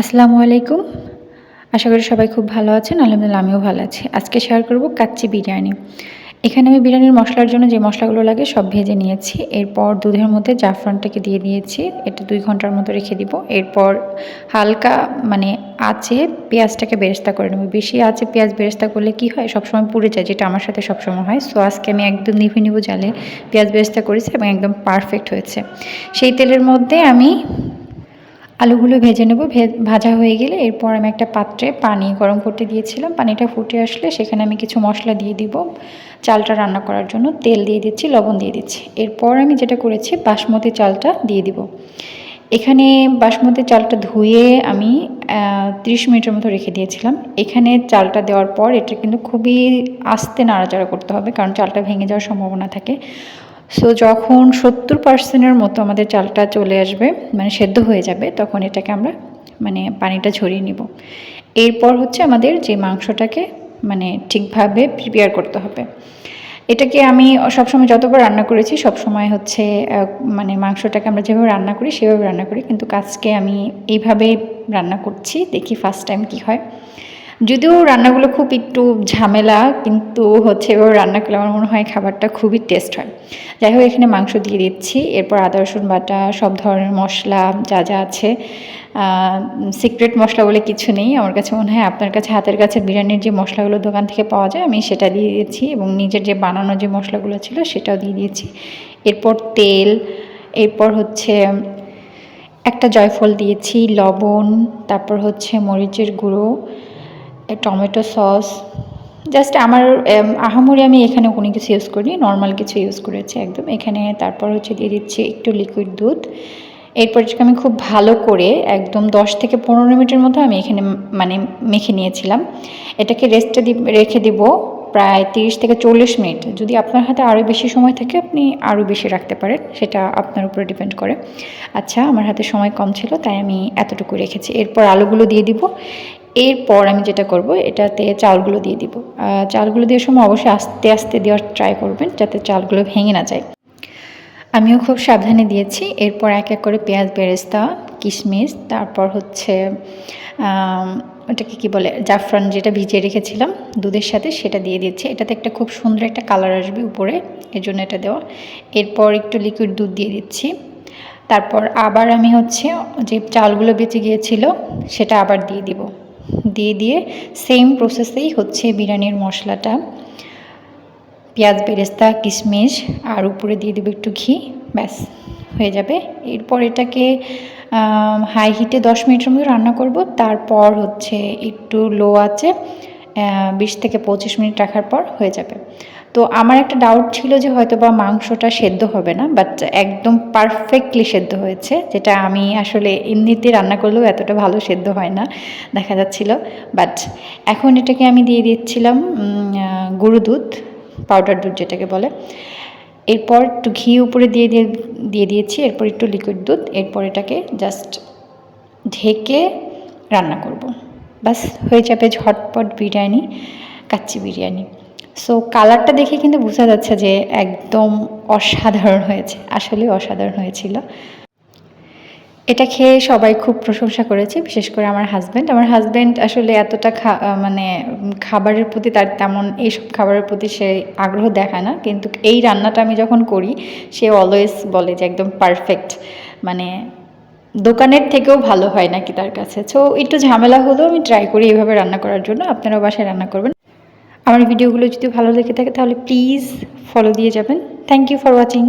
আসসালামু আলাইকুম। আশা করি সবাই খুব ভালো আছেন। আলহামদুলিল্লাহ, আমিও ভালো আছি। আজকে শেয়ার করব কাচ্চি বিরিয়ানি। এখানে আমি বিরিয়ানির মশলার জন্য যে মশলাগুলো লাগে সব ভেজে নিয়েছি। এরপর দুধের মধ্যে জাফরানটাকে দিয়ে দিয়েছি। এটা দুই ঘণ্টার মতো রেখে দিব। এরপর হালকা মানে আঁচে পেঁয়াজটাকে বেরেস্তা করে নেব। বেশি আঁচে পেঁয়াজ বেরেস্তা করলে কি হয়? সবসময় পুড়ে যায়, যেটা আমার সাথে সবসময় হয়। সো আজকে আমি একদম নিভে নিব জালে পেঁয়াজ বেরেস্তা করেছি এবং একদম পারফেক্ট হয়েছে। সেই তেলের মধ্যে আমি আলুগুলো ভেজে নেব। ভাজা হয়ে গেলে এরপর আমি একটা পাত্রে পানি গরম করতে দিয়েছিলাম। পানিটা ফুটে আসলে সেখানে আমি কিছু মশলা দিয়ে দিব। চালটা রান্না করার জন্য তেল দিয়ে দিচ্ছি, লবণ দিয়ে দিচ্ছি। এরপর আমি যেটা করেছি, বাসমতি চালটা দিয়ে দিব। এখানে বাসমতি চালটা ধুয়ে আমি ত্রিশ মিনিটের মতো রেখে দিয়েছিলাম। এখানে চালটা দেওয়ার পর এটা কিন্তু খুবই আস্তে নাড়াচাড়া করতে হবে, কারণ চালটা ভেঙে যাওয়ার সম্ভাবনা থাকে। সো যখন সত্তর পার্সেন্টের মতো আমাদের চালটা চলে আসবে মানে সেদ্ধ হয়ে যাবে, তখন এটাকে আমরা মানে পানিটা ঝরিয়ে নিব। এরপর হচ্ছে আমাদের যে মাংসটাকে মানে ঠিকভাবে প্রিপেয়ার করতে হবে। এটাকে আমি সবসময় যতবার রান্না করেছি, সবসময় হচ্ছে মানে মাংসটাকে আমরা যেভাবে রান্না করি, সেভাবে রান্না করি। কিন্তু কাজকে আমি এইভাবে রান্না করছি, দেখি ফার্স্ট টাইম কি হয়। যদিও রান্নাগুলো খুব একটু ঝামেলা, কিন্তু হচ্ছে এভাবে রান্না করলে আমার মনে হয় খাবারটা খুবই টেস্ট হয়। যাই হোক, এখানে মাংস দিয়ে দিচ্ছি। এরপর আদা, রসুন বাটা, সব ধরনের মশলা যা যা আছে। সিক্রেট মশলা বলে কিছু নেই। আমার কাছে মনে হয় আপনার কাছে হাতের কাছে বিরিয়ানির যে মশলাগুলো দোকান থেকে পাওয়া যায়, আমি সেটা দিয়ে দিয়েছি এবং নিজের যে বানানো যে মশলাগুলো ছিল সেটাও দিয়ে দিয়েছি। এরপর তেল, এরপর হচ্ছে একটা জয়ফল দিয়েছি, লবণ, তারপর হচ্ছে মরিচের গুঁড়ো। টমেটো সস জাস্ট আমার আহামরি আমি এখানে কোনো কিছু ইউজ করিনি নর্মাল কিছু ইউজ করেছি একদম। এখানে তারপর হচ্ছে দিয়ে দিচ্ছি একটু লিকুইড দুধ। এরপর আমি খুব ভালো করে একদম দশ থেকে পনেরো মিনিটের মতো আমি এখানে মানে মেখে নিয়েছিলাম। এটাকে রেস্টে রেখে দিব প্রায় তিরিশ থেকে চল্লিশ মিনিট। যদি আপনার হাতে আরও বেশি সময় থাকে, আপনি আরও বেশি রাখতে পারেন, সেটা আপনার উপরে ডিপেন্ড করে। আচ্ছা আমার হাতে সময় কম ছিল, তাই আমি এতটুকু রেখেছি। এরপর আলুগুলো দিয়ে দিব। এরপর আমি যেটা করব, এটাতে চালগুলো দিয়ে দিব। চালগুলো দেওয়ার সময় অবশ্যই আস্তে আস্তে দেওয়ার ট্রাই করবেন যাতে চালগুলো ভেঙে না যায়। আমিও খুব সাবধানে দিয়েছি। এরপর এক এক করে পেঁয়াজ, বেরেস্তা, কিশমিশ, তারপর হচ্ছে ওটাকে কি বলে, জাফরান যেটা ভিজিয়ে রেখেছিলাম দুধের সাথে সেটা দিয়ে দিচ্ছি এটাতে একটা খুব সুন্দর একটা কালার আসবে উপরে এর জন্য এটা দেওয়া। এরপর একটু লিকুইড দুধ দিয়ে দিচ্ছি। তারপর আবার আমি হচ্ছে যে চালগুলো বেঁচে গিয়েছিল, সেটা আবার দিয়ে দিব। দিয়ে দিয়ে সেম প্রসেসেই হচ্ছে বিরিয়ানির মশলাটা। পেঁয়াজ, বেরেস্তা, কিশমিশ আর উপরে দিয়ে দেবো একটু ঘি, ব্যাস, হয়ে যাবে। এরপর এটাকে হাই হিটে দশ মিনিটের মধ্যে রান্না করব। তারপর হচ্ছে একটু লো আছে বিশ থেকে পঁচিশ মিনিট রাখার পর হয়ে যাবে। তো আমার একটা ডাউট ছিল যে হয়তো বা মাংসটা সেদ্ধ হবে না বাট একদম পারফেক্টলি সেদ্ধ হয়েছে, যেটা আমি আসলে এমনিতে রান্না করলেও এতটা ভালো সেদ্ধ হয় না, দেখা যাচ্ছিল। বাট এখন এটাকে আমি দিয়ে দিচ্ছিলাম গরু দুধ পাউডার দুধ যেটাকে বলে। এরপর একটু ঘি উপরে দিয়ে দিয়ে দিয়ে দিয়েছি, এরপর একটু লিকুইড দুধ, এরপর এটাকে জাস্ট ঢেকে রান্না করব। বাস হয়ে যাবে ঝটপট বিরিয়ানি, কাচ্চি বিরিয়ানি। সো কালারটা দেখে কিন্তু বোঝা যাচ্ছে যে একদম অসাধারণ হয়েছে, আসলে অসাধারণ হয়েছিল। এটা খেয়ে সবাই খুব প্রশংসা করেছে, বিশেষ করে আমার হাজব্যান্ড আমার হাজব্যান্ড আসলে এতটা মানে খাবারের প্রতি তার তেমন এইসব খাবারের প্রতি সে আগ্রহ দেখায় না। কিন্তু এই রান্নাটা আমি যখন করি, সে অলওয়েজ বলে যে একদম পারফেক্ট মানে দোকানের থেকেও ভালো হয় নাকি তার কাছে। সো একটু ঝামেলা হলেও আমি ট্রাই করি এইভাবে রান্না করার জন্য। আপনারাও বাসায় রান্না করবেন। আমার ভিডিওগুলো যদি ভালো লেগে থাকে তাহলে প্লিজ ফলো দিয়ে যাবেন। Thank you for watching